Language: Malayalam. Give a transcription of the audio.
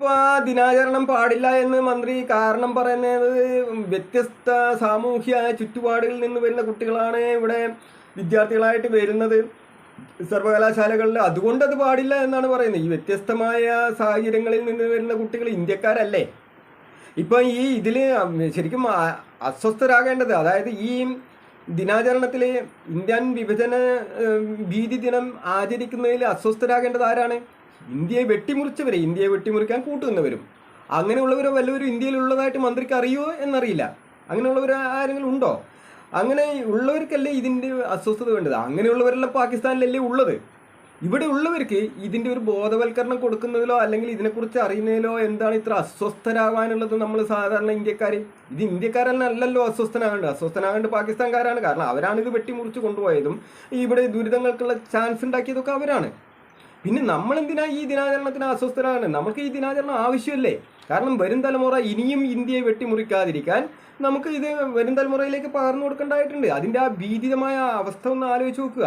ഇപ്പൊ ദിനാചരണം പാടില്ല എന്ന് മന്ത്രി കാരണം പറയുന്നത് വ്യത്യസ്ത സാമൂഹ്യ ചുറ്റുപാടുകളിൽ നിന്ന് വരുന്ന കുട്ടികളാണ് ഇവിടെ വിദ്യാർത്ഥികളായിട്ട് വരുന്നത്. സർവകലാശാലകളിൽ അതുകൊണ്ട് അത് പാടില്ല എന്നാണ് പറയുന്നത്. ഈ വ്യത്യസ്തമായ സാഹചര്യങ്ങളിൽ നിന്ന് വരുന്ന കുട്ടികൾ ഇന്ത്യക്കാരല്ലേ? ഇപ്പം ഈ ഇതിൽ ശരിക്കും അസ്വസ്ഥരാകേണ്ടത് അതായത് ഈ ദിനാചരണത്തിൽ ഇന്ത്യൻ വിഭജന ഭീതി ദിനം ആചരിക്കുന്നതിൽ അസ്വസ്ഥരാകേണ്ടത് ആരാണ്? ഇന്ത്യയെ വെട്ടിമുറിച്ചവരെ ഇന്ത്യയെ വെട്ടിമുറിക്കാൻ കൂട്ടുന്നവരും അങ്ങനെയുള്ളവരോ വല്ലവരും ഇന്ത്യയിലുള്ളതായിട്ട് മന്ത്രിക്ക് അറിയുമോ എന്നറിയില്ല. അങ്ങനെയുള്ളവർ ആരെങ്കിലും ഉണ്ടോ? അങ്ങനെ ഉള്ളവർക്കല്ലേ ഇതിന്റെ അസ്വസ്ഥത വേണ്ടത്? അങ്ങനെയുള്ളവരെല്ലാം പാകിസ്ഥാനിലല്ലേ ഉള്ളത്? ഇവിടെ ഉള്ളവർക്ക് ഇതിന്റെ ഒരു ബോധവൽക്കരണം കൊടുക്കുന്നതിലോ അല്ലെങ്കിൽ ഇതിനെക്കുറിച്ച് അറിയുന്നതിലോ എന്താണ് ഇത്ര അസ്വസ്ഥരാകാനുള്ളത് നമ്മൾ സാധാരണ ഇന്ത്യക്കാർ ഇത് ഇന്ത്യക്കാരല്ലല്ലോ അസ്വസ്ഥനാകേണ്ടത്. അസ്വസ്ഥനാകേണ്ടത് പാകിസ്ഥാൻകാരാണ്. കാരണം അവരാണ് ഇത് വെട്ടിമുറിച്ച് കൊണ്ടുപോയതും ഇവിടെ ദുരിതങ്ങൾക്കുള്ള ചാൻസ് ഉണ്ടാക്കിയതൊക്കെ അവരാണ്. പിന്നെ നമ്മൾ എന്തിനാ ഈ ദിനാചരണത്തിന് അസ്വസ്ഥരാണ്? നമുക്ക് ഈ ദിനാചരണം ആവശ്യമല്ലേ? കാരണം വരും തലമുറ ഇനിയും ഇന്ത്യയെ വെട്ടിമുറിക്കാതിരിക്കാൻ നമുക്ക് ഇത് വരും തലമുറയിലേക്ക് പകർന്നു കൊടുക്കേണ്ടതായിട്ടുണ്ട്. അതിന്റെ ആ ഭീതിതമായ അവസ്ഥ ഒന്ന് ആലോചിച്ച് നോക്കുക.